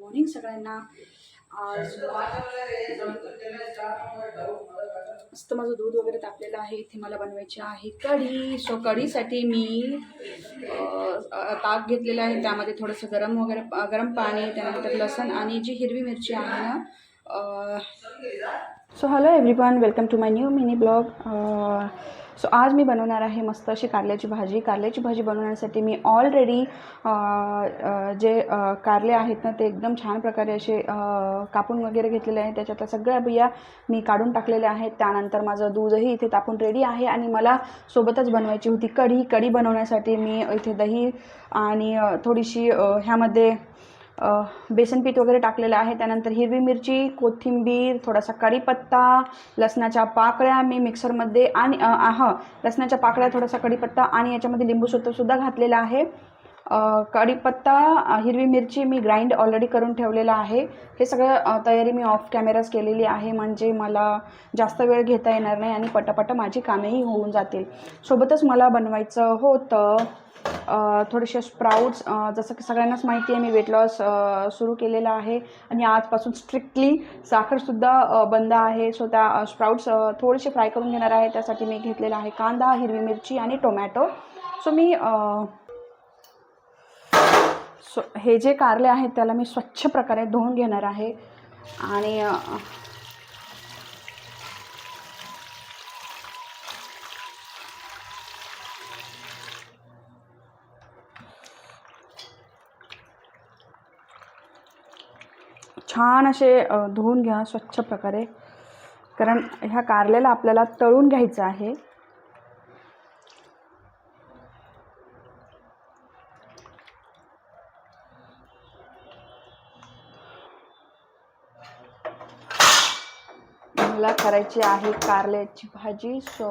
Morning सगळ्यांना आज मस्त माझं दूध वगैरे तापलेलं आहे इथे मला बनवायची आहे कढी. सो कढीसाठी मी ताक घेतलेलं आहे. त्यामध्ये थोडंसं गरम वगैरे गरम पाणी त्यानंतर लसण आणि जी हिरवी मिरची आहे ना so hello everyone welcome to my new mini blog so आज मी बनवणार आहे मस्त अशी कारल्याची भाजी. कारल्याची भाजी बनवण्यासाठी मी ऑलरेडी जे कारले आहेत ना ते एकदम छान प्रकारे असे कापून वगैरे घेतलेले आहे त्याच्यातल्या सगळ्या बिया मी काढून टाकलेल्या आहेत. त्यानंतर माझं दूधही इथे तापून रेडी आहे आणि मला सोबतच बनवायची होती कढी. कढी बनवण्यासाठी मी इथे दही आणि थोडीशी ह्यामध्ये बेसन पीठ वगैरे टाकलेलं आहे. त्यानंतर हिरवी मिरची कोथिंबीर थोडासा कढीपत्ता लसणाच्या पाकळ्या मी मिक्सरमध्ये आणि आह हा लसणाच्या पाकळ्या थोडासा कढीपत्ता आणि याच्यामध्ये लिंबू घातलेलं घातलेला आहे. कढीपत्ता हिरवी मिरची मी ग्राइंड ऑलरेडी करून ठेवलेलं आहे. हे सगळं तयारी मी ऑफ कॅमेराच केलेली आहे. म्हणजे मला जास्त वेळ घेता येणार नाही आणि पटापट माझी कामेही होऊन जातील. सोबतच मला बनवायचं होतं. थोडेसे स्प्राऊट्स जसं की सगळ्यांनाच माहिती आहे मी वेट लॉस सुरू केलेला आहे. आणि आजपासून स्ट्रिक्टली साखरसुद्धा बंद आहे. सो त्या स्प्राऊट्स थोडेसे फ्राय करून घेणार आहे. त्यासाठी मी घेतलेला आहे कांदा हिरवी मिरची आणि टोमॅटो सो मी सो हे जे कारले आहेत त्याला मी स्वच्छ प्रकारे धुवून घेणार आहे. आणि छान असे धुवून घ्या स्वच्छ प्रकारे. कारण ह्या कारल्याला आपल्याला तळून घ्यायचं आहे. मला करायची आहे कारल्याची भाजी. सो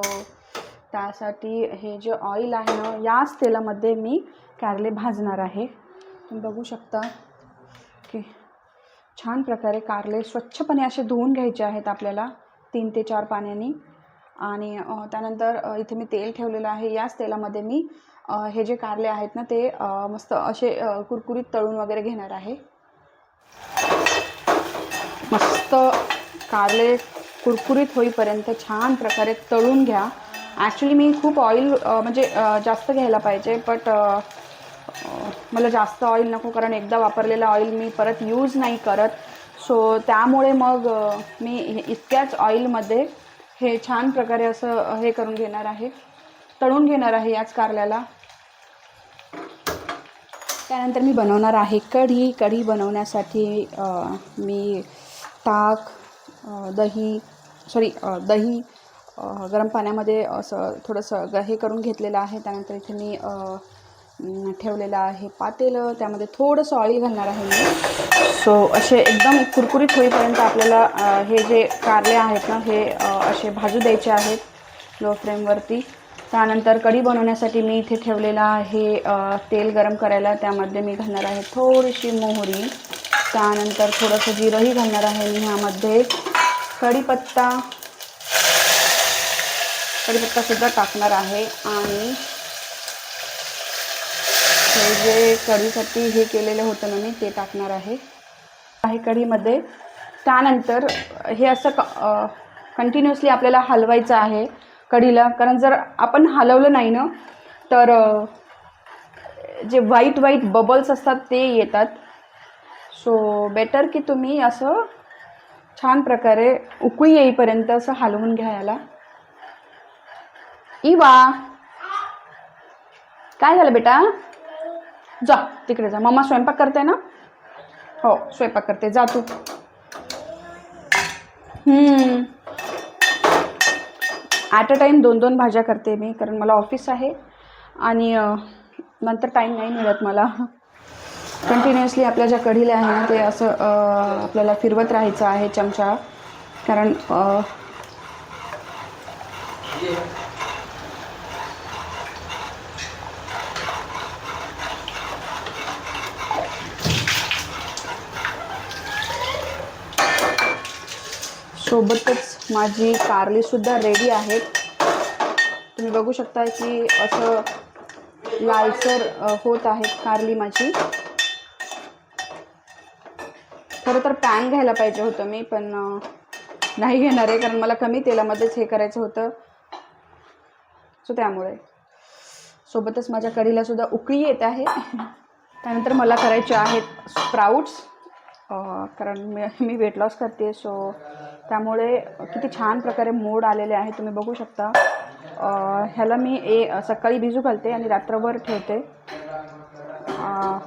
त्यासाठी हे जे ऑइल आहे ना याच तेलामध्ये मी कारले भाजणार आहे. तुम्ही बघू शकता. छान प्रकारे कारले स्वच्छपणे असे धुवून घ्यायचे आहेत आपल्याला तीन ते चार पाण्याने. आणि त्यानंतर इथे मी तेल ठेवलेलं आहे. याच तेलामध्ये मी हे जे कारले आहेत ना ते मस्त असे कुरकुरीत तळून वगैरे घेणार आहे. मस्त कारले कुरकुरीत होईपर्यंत छान प्रकारे तळून घ्या. ॲक्च्युली मी खूप ऑइल म्हणजे जास्त घ्यायला पाहिजे बट मला जास्त ऑइल नको कारण एकदा वापरलेलं ऑइल मी परत यूज नाही करत. सो त्यामुळे मग मी हे- इतक्याच ऑइलमध्ये हे छान प्रकारे असं हे करून घेणार आहे. तळून घेणार आहे याच कारल्याला. त्यानंतर मी बनवणार आहे कढी. कढी बनवण्यासाठी मी ताक दही सॉरी दही गरम पाण्यामध्ये असं थोडंसं हे करून घेतलेलं आहे. त्यानंतर इथे मी ठेवलेलं आहे पातेलं. त्यामध्ये थोडंसं ऑइल घालणार आहे मी. सो असे एकदम कुरकुरीत होईपर्यंत आपल्याला हे जे कारले आहेत ना हे असे भाजू द्यायचे आहेत लो फ्लेमवरती त्यानंतर कढी बनवण्यासाठी मी इथे ठेवलेलं आहे तेल गरम करायला. त्यामध्ये मी घालणार आहे थोडीशी मोहरी. त्यानंतर थोडंसं जिरंही घालणार आहे मी ह्यामध्ये. कढीपत्ता. कढीपत्तासुद्धा टाकणार आहे. आणि हे जे कढीसाठी हे केलेलं होतं ना मी ते टाकणार आहे. काही कढीमध्ये त्यानंतर हे असं क कंटिन्युअसली आपल्याला हलवायचं आहे कढीला कारण जर आपण हलवलं नाही ना तर जे व्हाईट व्हाईट बबल्स असतात ते येतात. सो बेटर की तुम्ही असं छान प्रकारे उकळी येईपर्यंत असं हलवून घ्यायला इवा! काय झालं बेटा? जा तिकडे जा. मम्मा स्वयंपाक करते ना? हो स्वयंपाक करते. जा तू. ॲट अ टाईम दोन दोन भाज्या करते मी कारण मला ऑफिस आहे. आणि नंतर टाईम नाही मिळत मला. कंटिन्युअसली आपल्या ज्या कढीला आहे ना ते असं आपल्याला फिरवत राहायचं आहे चमचा. कारण सोबतच माझी कारलीसुद्धा रेडी आहेत तुम्ही बघू शकता की असं लालसर होत आहेत कारली माझी. खरं तर पॅन घ्यायला पाहिजे होतं मी पण नाही घेणार आहे कारण मला कमी तेलामध्येच हे करायचं होतं. सो त्यामुळे. सोबतच माझ्या कढीला सुद्धा उकळी येत आहे. त्यानंतर मला करायचे आहेत स्प्राऊट्स कारण मी मी वेट लॉस करते सो त्यामुळे किती छान प्रकारे मोड आलेले आहे तुम्ही बघू शकता. ह्याला मी ए सकाळी भिजू घालते आणि रात्रभर ठेवते.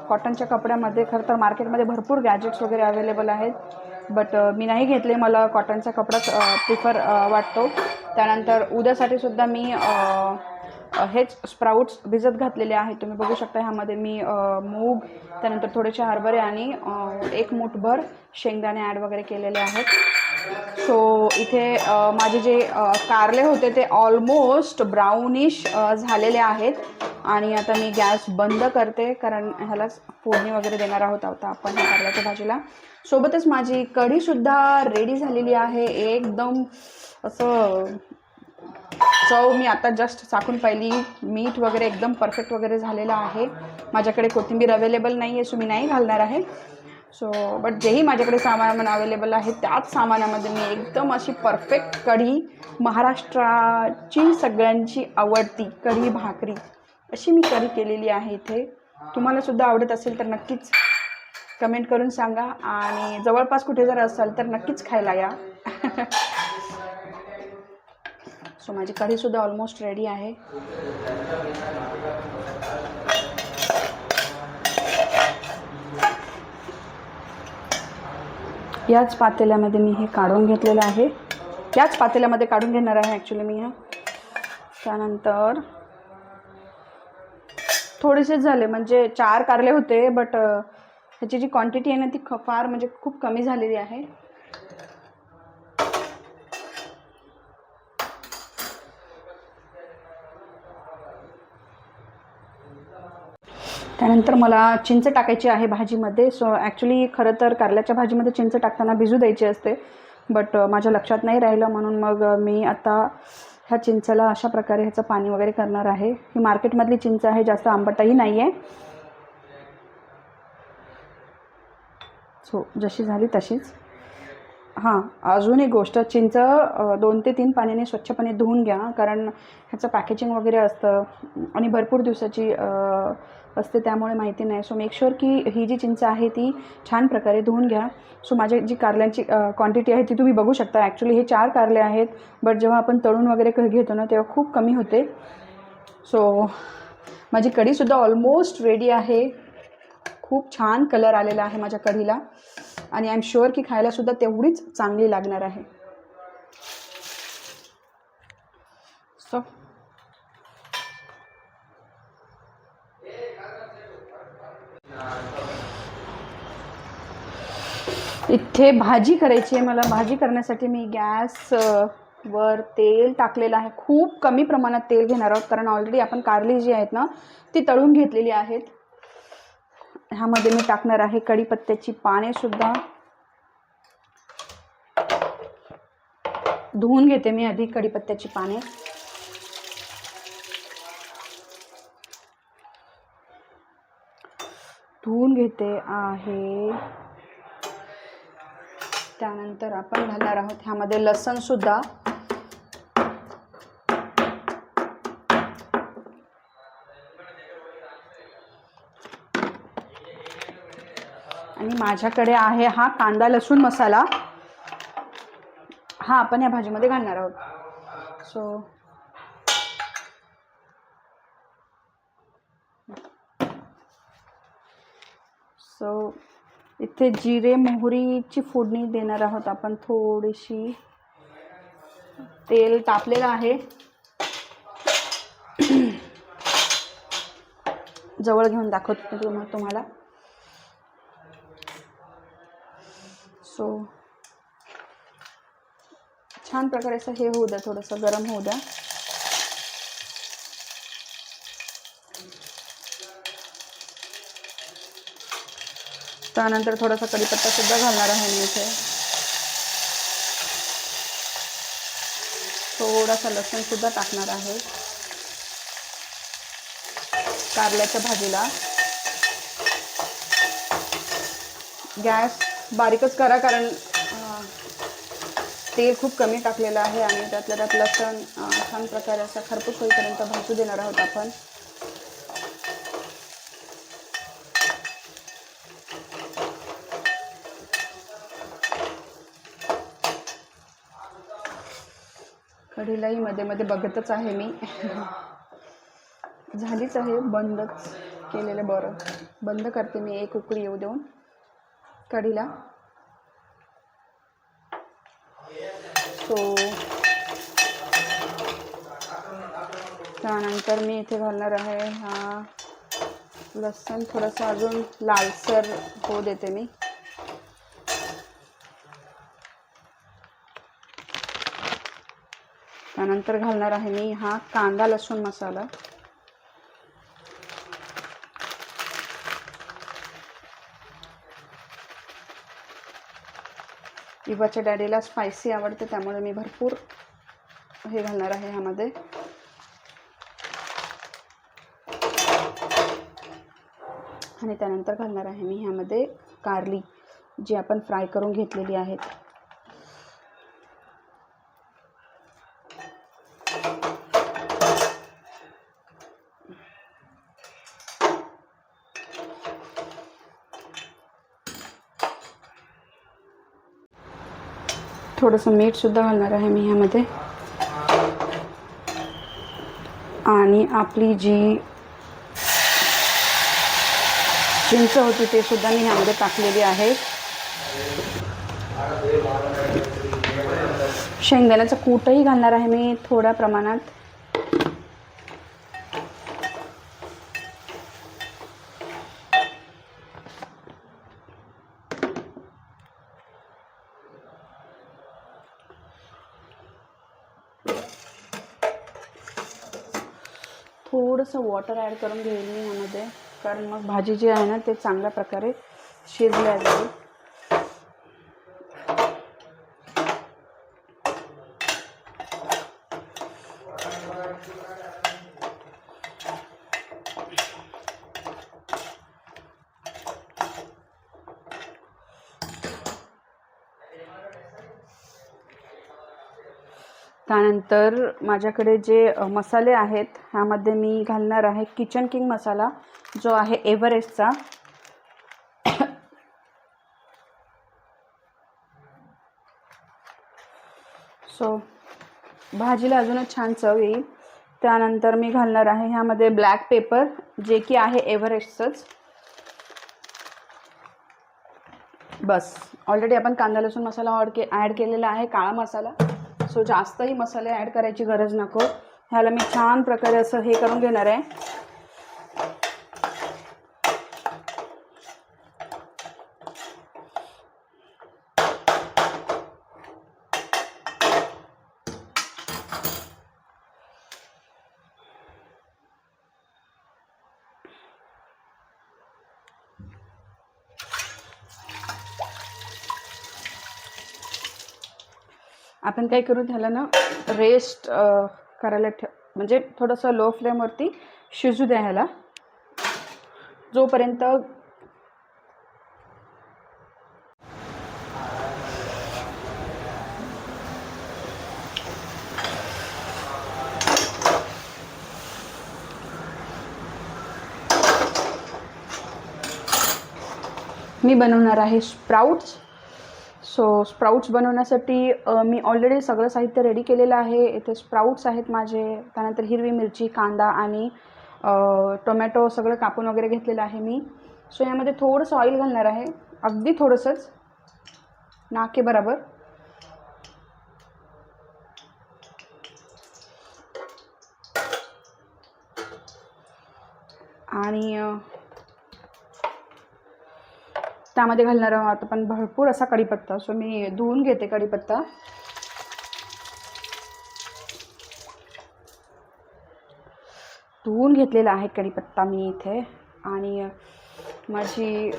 कॉटनच्या कपड्यामध्ये खरं तर मार्केटमध्ये भरपूर गॅजेट्स वगैरे अवेलेबल आहेत बट मी नाही घेतले. मला कॉटनचा कपडाच प्रिफर वाटतो. त्यानंतर उद्यासाठी सुद्धा मी हेच स्प्राऊट्स भिजत घातलेले आहेत. तुम्ही बघू शकता ह्यामध्ये मी मूग त्यानंतर थोडेसे हरभरे आणि एक मुठभर शेंगदाणे ॲड वगैरे केलेले आहेत. सो इथे माझे जे कारले होते ते ऑलमोस्ट ब्राउनिश झालेले आहेत. आणि आता मी गॅस बंद करते कारण ह्यालाच फोडणी वगैरे देणार आहोत आता आपण ह्या कारल्याच्या भाजीला. सोबतच माझी कढीसुद्धा रेडी झालेली आहे. एकदम असं चव मी आता जस्ट चाकून पाहिली. मीठ वगैरे एकदम परफेक्ट वगैरे झालेलं आहे. माझ्याकडे कोथिंबीर अवेलेबल नाही आहे सो मी नाही घालणार आहे. सो बट जेही माझ्याकडे सामान अवेलेबल आहे त्याच सामानामध्ये मी एकदम अशी परफेक्ट कढी महाराष्ट्राची सगळ्यांची आवडती कढी भाकरी अशी मी कढी केलेली आहे इथे. तुम्हालासुद्धा आवडत असेल तर नक्कीच कमेंट करून सांगा. आणि जवळपास कुठे जर असाल तर नक्कीच खायला या. सो माझी कढीसुद्धा ऑलमोस्ट रेडी आहे. याच पातेल्यामध्ये मी हे काढून घेतलेलं आहे. याच पातेल्यामध्ये काढून घेणार आहे ॲक्च्युली मी ह्या त्यानंतर थोडेसेच झाले म्हणजे चार कारले होते बट ह्याची जी क्वांटिटी आहे ना ती ख फार म्हणजे खूप कमी झालेली आहे. त्यानंतर मला चिंच टाकायची आहे भाजीमध्ये. सो ॲक्च्युली खरं तर कारल्याच्या भाजीमध्ये चिंच टाकताना भिजू द्यायची असते. बट माझ्या लक्षात नाही राहिलं म्हणून मग मी आता ह्या चिंचला अशा प्रकारे ह्याचं पाणी वगैरे करणार आहे. ही मार्केटमधली चिंच आहे जास्त आंबटही नाही आहे सो जशी झाली तशीच. हां अजून एक गोष्ट चिंच दोन ते तीन पाण्याने स्वच्छपणे धुवून घ्या. कारण ह्याचं पॅकेजिंग वगैरे असतं. आणि भरपूर दिवसाची असते त्यामुळे माहिती नाही. सो मेक शुअर की ही जी चिंच आहे ती छान प्रकारे धुवून घ्या. सो माझी जी कारल्यांची क्वांटिटी आहे ती तुम्ही बघू शकता. ॲक्च्युली हे चार कारले आहेत बट जेव्हा आपण तळून वगैरे क- घेतो ना तेव्हा खूप कमी होते. सो माझी कढीसुद्धा ऑलमोस्ट रेडी आहे. खूप छान कलर आलेला आहे माझ्या कढीला. आणि आय एम शुअर की खायलासुद्धा तेवढीच चांगली लागणार आहे. सो इथे भाजी करायची आहे. मला भाजी करण्यासाठी मी गॅस वर तेल टाकलेलं आहे. खूप कमी प्रमाणात तेल घेणार आहोत. कारण ऑलरेडी आपण कारली जी आहेत ना ती तळून घेतलेली आहेत. ह्यामध्ये मी टाकणार आहे कढीपत्त्याची पाने सुद्धा. धुवून घेते मी आधी कढीपत्त्याची पाने. धुवून घेते आहे. त्यानंतर आपण घालणार आहोत ह्यामध्ये लसणसुद्धा आणि माझ्याकडे आहे हा कांदा लसूण मसाला. हा आपण या भाजीमध्ये घालणार आहोत. सो सो इथे जिरे मोहरीची फोडणी देणार आहोत आपण थोडीशी. तेल तापलेलं आहे. जवळ घेऊन दाखवते मी तुम्हाला. सो छान प्रकारे असं हे होऊ द्या थोडंसं गरम होऊ द्या. त्यानंतर थोडासा कढीपत्ता सुद्धा घालणार आहे मी इथे. थोडासा लसूण सुद्धा टाकणार आहे. कारल्याच्या भाजीला. गॅस बारीकच करा कारण तेल खूप कमी टाकलेलं आहे आणि त्यातल्या त्यात लसण छान प्रकारे असा खरपूस होईपर्यंत भाजू देणार आहोत आपण. कढीलाही मध्ये मध्ये बघतच आहे मी. झालीच आहे बंदच केलेलं बरं. बंद करते मी एक उकळी येऊ देऊन. कढीला. सो त्यानंतर मी इथे घालणार आहे हा लसूण थोडंसं अजून लालसर होऊ देते मी. त्यानंतर घालणार आहे मी हा कांदा लसूण मसाला. इबाच्या डॅडीला स्पायसी आवडते त्यामुळे मी भरपूर हे घालणार आहे ह्यामध्ये. आणि त्यानंतर घालणार आहे मी ह्यामध्ये कारली जी आपण फ्राय करून घेतलेली आहेत. थोडंसं मीठसुद्धा घालणार आहे मी ह्यामध्ये. आणि आपली जी चिंच होती ते सुद्धा मी ह्यामध्ये टाकलेली आहे. शेंगदाण्याचं कूटही घालणार आहे मी थोड्या प्रमाणात. थोडंसं वॉटर ॲड करून घेईल मी यामध्ये. कारण मग भाजी जी आहे ना ते चांगल्या प्रकारे शिजल्या जाईल त्यानंतर माझ्याकडे जे मसाले आहेत ह्यामध्ये मी घालणार आहे किचन किंग मसाला जो आहे एव्हरेस्टचा. सो भाजीला अजूनच छान चव येईल. त्यानंतर मी घालणार आहे ह्यामध्ये ब्लॅक पेपर जे की आहे एव्हरेस्टचंच. बस ऑलरेडी आपण कांदा लसूण मसाला ऑड के ॲड केलेला आहे काळा मसाला. सो जास्तही मसाले ॲड करायची गरज नको. ह्याला मी छान प्रकारे असं हे करून घेणार आहे. आपण काय करू त्याला ना रेस्ट करायला ठेव. म्हणजे थोडंसं लो फ्लेमवरती शिजू द्या ह्याला. जोपर्यंत मी बनवणार आहे स्प्राउट्स सो स्प्राउट्स बनवण्यासाठी मी ऑलरेडी सगळं साहित्य रेडी केलेलं आहे. इथे स्प्राउट्स आहेत माझे. त्यानंतर हिरवी मिरची कांदा आणि टोमॅटो सगळं कापून वगैरे घेतलेलं आहे मी. सो यामध्ये थोडंसं ऑइल घालणार आहे. अगदी थोडंसंच. नाके बरोबर. आणि त्यामध्ये घालणार आहोत आपण. भरपूर असा कढीपत्ता. सो मी धुवून घेते कढीपत्ता. धुवून घेतलेला आहे कढीपत्ता मी इथे. आणि माझी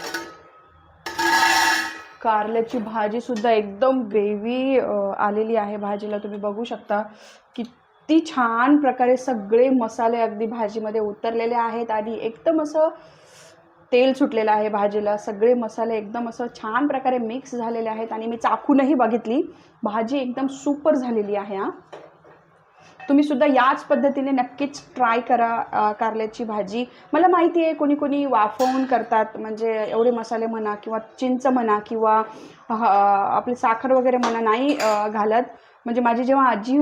कारल्याची भाजीसुद्धा एकदम ग्रेव्ही आलेली आहे भाजीला. तुम्ही बघू शकता किती छान प्रकारे सगळे मसाले अगदी भाजीमध्ये उतरलेले आहेत. आणि एकदम असं तेल सुटलेलं आहे भाजीला. सगळे मसाले एकदम असं छान प्रकारे मिक्स झालेले आहेत आणि मी चाकूनही बघितली. भाजी एकदम सुपर झालेली आहे हां. तुम्ही सुद्धा याच पद्धतीने नक्कीच ट्राय करा कारल्याची भाजी. मला माहिती आहे कोणी कोणी वाफवून करतात म्हणजे एवढे मसाले म्हणा किंवा चिंच म्हणा किंवा आपली साखर वगैरे म्हणा नाही घालत. म्हणजे माझी जेव्हा आजी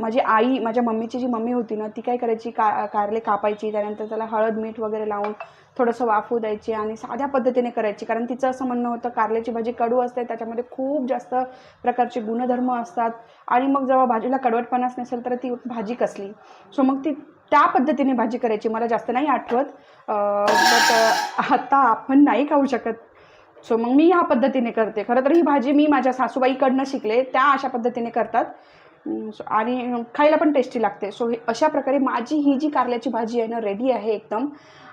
माझी आई माझ्या मम्मीची जी मम्मी होती ना ती काय करायची? का कारले कापायची त्यानंतर त्याला हळद मीठ वगैरे लावून थोडंसं वाफू द्यायची आणि साध्या पद्धतीने करायची. कारण तिचं असं म्हणणं होतं कारल्याची भाजी कडू असते त्याच्यामध्ये खूप जास्त प्रकारचे गुणधर्म असतात. आणि मग जेव्हा भाजीला कडवटपणाच नसेल तर ती भाजी कसली? सो मग ती त्या पद्धतीने भाजी करायची. मला जास्त नाही आठवत. बट आता आपण नाही खाऊ शकत. सो मग मी ह्या पद्धतीने करते. खरं तर ही भाजी मी माझ्या सासूबाईकडनं शिकले. त्या अशा पद्धतीने करतात. आणि खायला पण टेस्टी लागते. सो हे अशा प्रकारे माझी ही जी कारल्याची भाजी आहे ना रेडी आहे एकदम.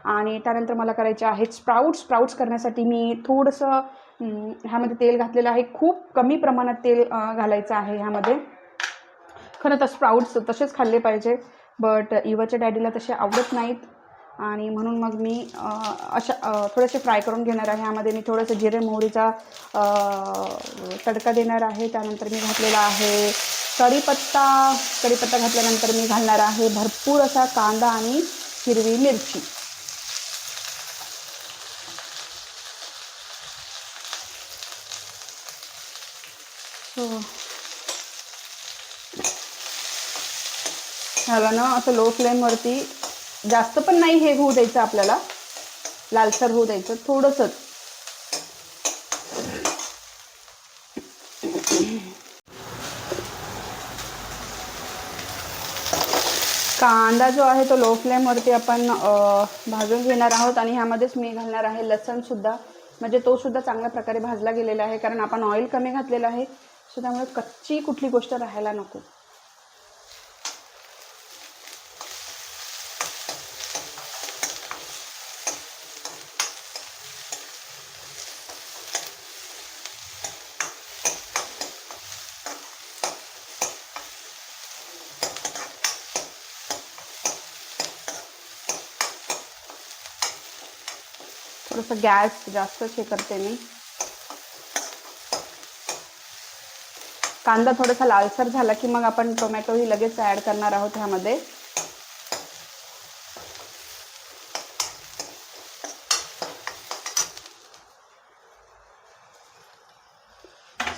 आणि त्यानंतर मला करायचे आहेत स्प्राऊट्स स्प्राऊट्स करण्यासाठी मी थोडंसं ह्यामध्ये तेल घातलेलं आहे. खूप कमी प्रमाणात तेल घालायचं आहे ह्यामध्ये. खरं तर स्प्राऊट्स तसेच खाल्ले पाहिजे. बट इवाच्या डॅडीला तसे आवडत नाहीत. आणि म्हणून मग मी अशा थोडेसे फ्राय करून घेणार आहे. यामध्ये मी थोडंसं जिरे मोहरीचा तडका देणार आहे. त्यानंतर मी घातलेला आहे कढीपत्ता कढीपत्ता घातल्यानंतर मी घालणार आहे भरपूर असा कांदा आणि हिरवी मिरची. हो. सो ह्याला ना असं लो फ्लेमवरती जास्त पण नाही हे होऊ द्यायचं आपल्याला. लालसर होऊ द्यायचं थोडंसंच कांदा जो आहे तो लो फ्लेमवरती आपण भाजून घेणार आहोत आणि ह्यामध्येच मी घालणार आहे लसणसुद्धा म्हणजे तो सुद्धा चांगल्या प्रकारे भाजला गेलेला आहे कारण आपण ऑइल कमी घातलेलं आहे. सो त्यामुळे कच्ची कुठली गोष्ट राहायला नको थोडंसं गॅस जास्तच हे करते मी. कांदा थोडासा लालसर झाला की मग आपण टोमॅटोही लगेच ॲड करणार आहोत ह्यामध्ये.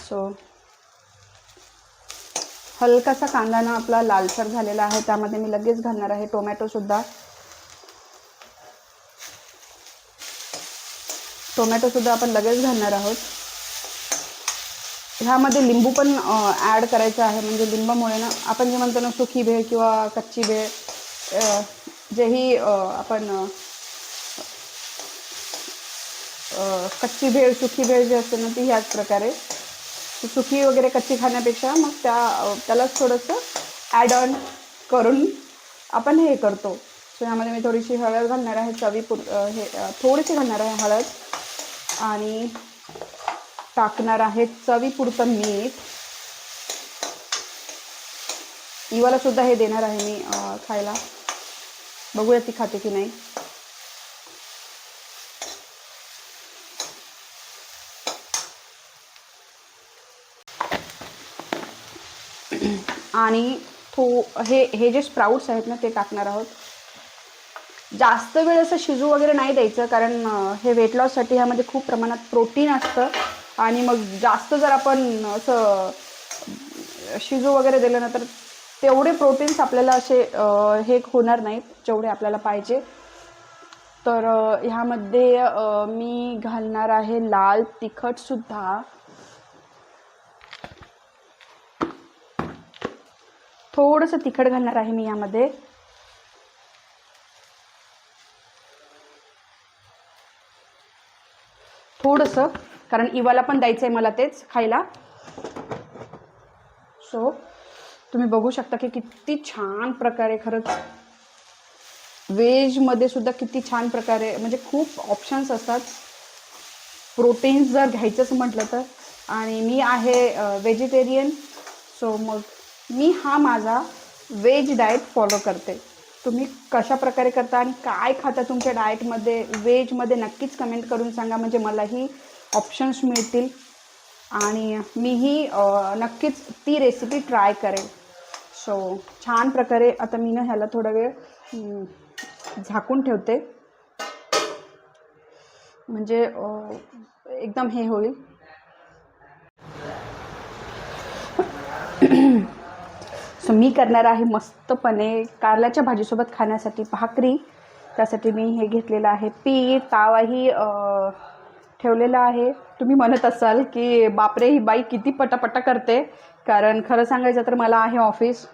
सो हलकासा कांदा ना आपला लालसर झालेला आहे त्यामध्ये मी लगेच घालणार आहे टोमॅटोसुद्धा टोमॅटोसुद्धा आपण लगेच घालणार आहोत. ह्यामध्ये लिंबू पण ॲड करायचं आहे. म्हणजे लिंबामुळे ना आपण जे म्हणतो ना सुकी भेळ किंवा कच्ची भेळ जेही आपण कच्ची भेळ सुकी भेळ जी असते ना ती ह्याच प्रकारे. सुकी वगैरे कच्ची खाण्यापेक्षा मग त्या त्यालाच थोडंसं ॲड ऑन करून आपण हे करतो. सो ह्यामध्ये मी थोडीशी हळद घालणार आहे चवीपुर हे थोडीशी घालणार आहे हळद. आणि टाकणार आहे चवीपुरतं मीठ. इवाला सुद्धा हे देणार आहे मी खायला. बघूया ती खाते की नाही. आणि थो हे हे जे स्प्राउट्स आहेत ना ते टाकणार आहोत. जास्त वेळ असं शिजू वगैरे नाही द्यायचं कारण हे वेट लॉससाठी ह्यामध्ये खूप प्रमाणात प्रोटीन असतं. आणि मग जास्त जर आपण असं शिजू वगैरे दिलं ना तर तेवढे प्रोटीन्स आपल्याला असे हे होणार नाहीत जेवढे आपल्याला पाहिजे. तर ह्यामध्ये मी घालणार आहे लाल तिखटसुद्धा थोडंसं तिखट घालणार आहे मी यामध्ये थोडंसं कारण इवाला पण द्यायचं आहे मला तेच खायला. सो तुम्ही बघू शकता की किती छान प्रकारे खरंच व्हेजमध्ये सुद्धा किती छान प्रकारे म्हणजे खूप ऑप्शन्स असतात. प्रोटीन्स जर घ्यायचंच म्हटलं तर. आणि मी आहे व्हेजिटेरियन सो मग मी हा माझा व्हेज डाएट फॉलो करते. तुम्ही कशा प्रकारे करता आणि काय खाता तुमच्या डाएटमध्ये व्हेजमध्ये नक्कीच कमेंट करून सांगा. म्हणजे मलाही ऑप्शन्स मिळतील. आणि मीही नक्कीच ती रेसिपी ट्राय करेल सो छान प्रकारे आता मी ना ह्याला थोडा वेळ झाकून ठेवते. म्हणजे एकदम हे होईल. सो मी करणार आहे मस्तपणे कारल्याच्या भाजीसोबत खाण्यासाठी भाकरी. त्यासाठी मी हे घेतलेलं आहे. पीठ तावाही ठेवलेलं ठेवलेला आहे. तुम्ही म्हणत असाल की बापरे ही बाई किती पटापटा करते. कारण खरं सांगायचं तर मला आहे ऑफिस.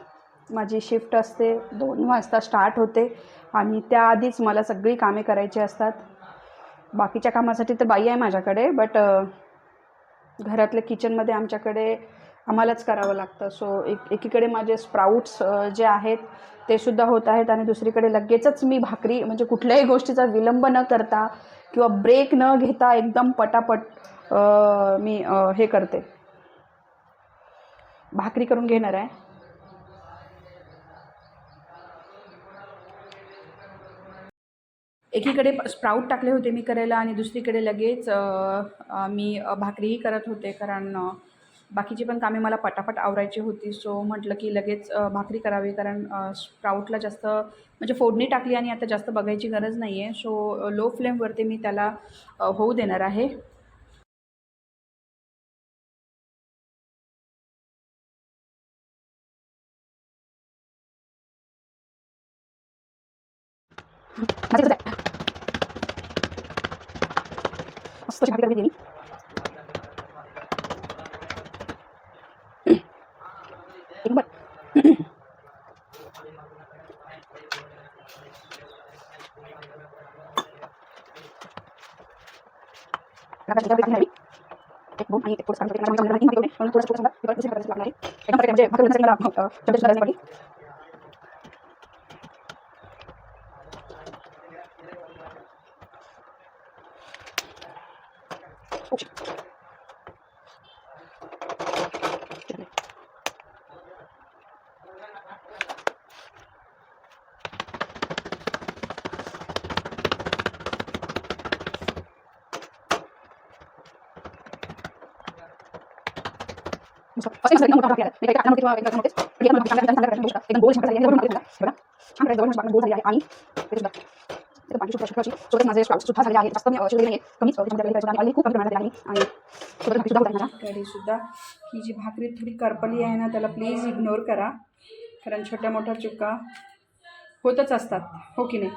माझी शिफ्ट असते. दोन वाजता स्टार्ट होते. आणि त्याआधीच मला सगळी कामे करायची असतात. बाकीच्या कामासाठी तर बाई आहे माझ्याकडे. बट घरातल्या किचनमध्ये आमच्याकडे आम्हालाच करावं लागतं. सो एक एकीकडे माझे स्प्राऊट्स जे आहेत ते सुद्धा होत आहेत आणि दुसरीकडे लगेचच मी भाकरी म्हणजे कुठल्याही गोष्टीचा विलंब न करता किंवा ब्रेक न घेता एकदम पटापट मी हे करते. भाकरी करून घेणार आहे. एकीकडे स्प्राऊट टाकले होते मी करायला आणि दुसरीकडे लगेच मी भाकरीही करत होते कारण बाकीची पण कामे मला पटापट आवरायची होती. सो म्हटलं की लगेच भाकरी करावी कारण अ, स्प्राऊटला जास्त म्हणजे फोडणी टाकली आणि आता जास्त बघायची गरज नाही आहे सो लो फ्लेमवरती मी त्याला होऊ देणार आहे. आहे? मस्त अशी भाकरी करते मी एक नंबर आता त्याच्यावर टाकणार आहे. एक दोन आणि एक थोडंसं काढून ठेवते. मला माहिती नाही एवढे. म्हणून थोडंसं थोडंसं थोडं दुसऱ्या प्रकारचं लागणार आहे. एकदम perfect म्हणजे भाकरी बनवण्यासाठी मला अ, चमचा सुद्धा गरज नाही पडली. Oh, shit. मस्त. असं मस्त एकदम मोठा भाकरी आला. मी काही टाकण्यामध्ये किंवा एकदम नव्हतेच. पण एकदम चांगल्या चांगल्या प्रकारे बघू शकता. एकदम गोल छान झाली आहे. जवळून मागे बघा. बघा. छान प्रकारे जवळून भाकरी गोल झाली आहे आणि सुद्धा माझे सुद्धा आहेत. जास्त कमीच खूप कमी प्रमाणात आहे आणि सुद्धा ही जी भाकरी थोडी करपली आहे ना त्याला प्लीज इग्नोर करा कारण छोट्या मोठ्या चुका होतच असतात हो की नाही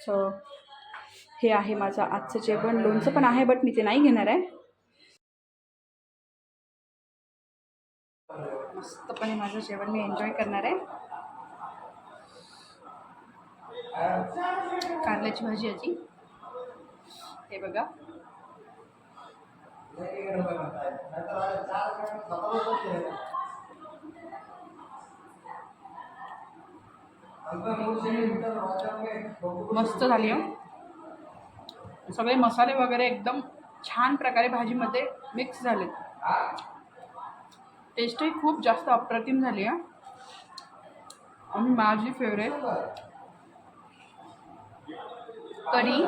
सो हे आहे माझं आजचं जेवण लोणचं पण आहे बट मी ते नाही घेणार आहे मस्तपणे माझं जेवण मी एन्जॉय करणार आहे. कारल्याची भाजी याची हे बघा. मस्त झाली हो. सगळे मसाले वगैरे एकदम छान प्रकारे भाजीमध्ये मिक्स झालेत. टेस्टही खूप जास्त अप्रतिम झाली आहे आणि माझी फेवरेट करी.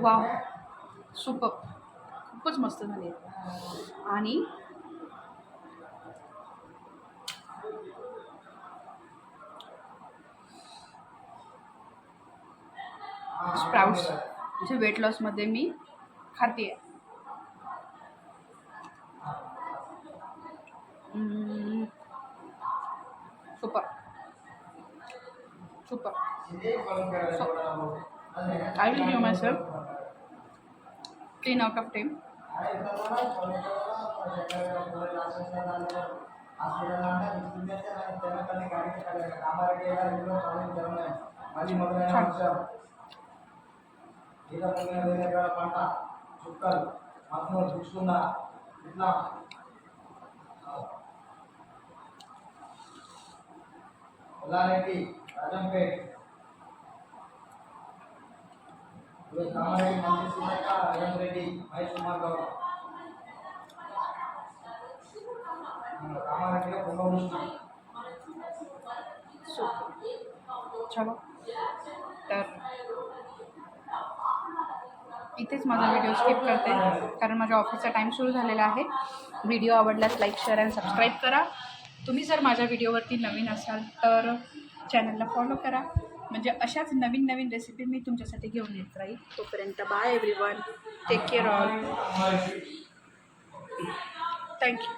वा सुपर. खूपच मस्त झाली. आणि स्प्राउट्स. जे वेट लॉसमध्ये मी खाते. Super super I will give myself ten out of ten छान ఈత పదిహేను వేల ఎకరాల పంట చుక్కలు మధ్యలో చూసుకున్న ఇట్లా ఉల్లారెడ్డి రాజంపేట్ కామారెడ్డి మంత్రి సురేఖ రేవంత్ మహేష్ కుమార్ గౌడ్ కామారెడ్డిలో కుంభకృష్ణ इथेच माझा व्हिडिओ स्किप करते. कारण माझ्या ऑफिसचा टाईम सुरू झालेला आहे. व्हिडिओ आवडल्यास लाईक शेअर अँड सबस्क्राईब करा. तुम्ही जर माझ्या व्हिडिओवरती नवीन असाल तर चॅनलला फॉलो करा. म्हणजे अशाच नवीन नवीन रेसिपी मी तुमच्यासाठी घेऊन येत राहील. तोपर्यंत bye everyone take care all thank you